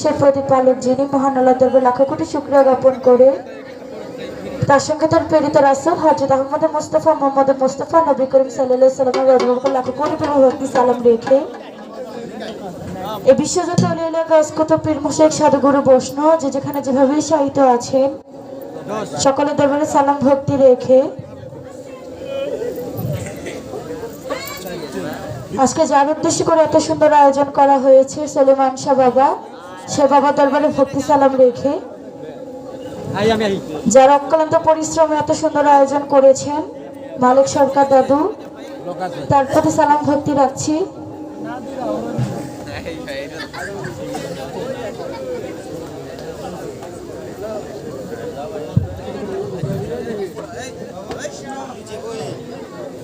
সে প্রতিপালক যিনি মহান আল্লাহ দরবার লাখো কোটি শুক্রিয়া জ্ঞাপন করে, তার সঙ্গে তার প্রেরিত রাসুল হজরত আহমদ মুস্তফা, মোহাম্মদ মুস্তফা, নবী করিম সাল্লাহ সাল্লামের লাখো কোটি ভক্তি, সালাম রেখে এ বিশ্বজাত অলিয়ালা কত পীর মুশেক সাধুগুরু বৈষ্ণব, যে যেখানে যেভাবে সাহিত্য আছেন, সকলের দরবারে সালাম ভক্তি রেখে আজকে যার উদ্দেশ্য করে এত সুন্দর আয়োজন করা হয়েছে, সলেমান শাহ বাবা সে বাবা দরবারে ভক্তি সালাম রেখে যারা অক্লান্ত পরিশ্রমে এত সুন্দর আয়োজন করেছেন মালিক সরকার দাদু তার প্রতি সালাম ভক্তি রাখছি।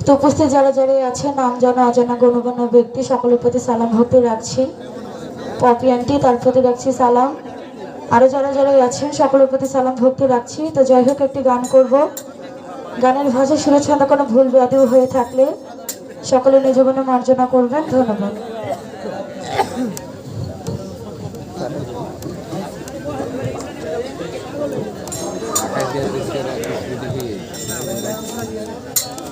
তো উপস্থিত যারা যারা আছে নাম জানা অজানা গণগণ্য ব্যক্তি সকলের প্রতি সালাম ভক্তি রাখছি। পপি আন্টি তার প্রতি রাখছি সালাম। আরও যারা যারা আছেন, সকলের প্রতি সালাম, ভক্তি রাখছি। তো যাই হোক, একটি গান করব। গানের ভাষা সুরছন্দ কোনো ভুল ব্যাধিও হয়ে থাকলে সকলে নিজ মনে মার্জনা করবেন। ধন্যবাদ। sekitar di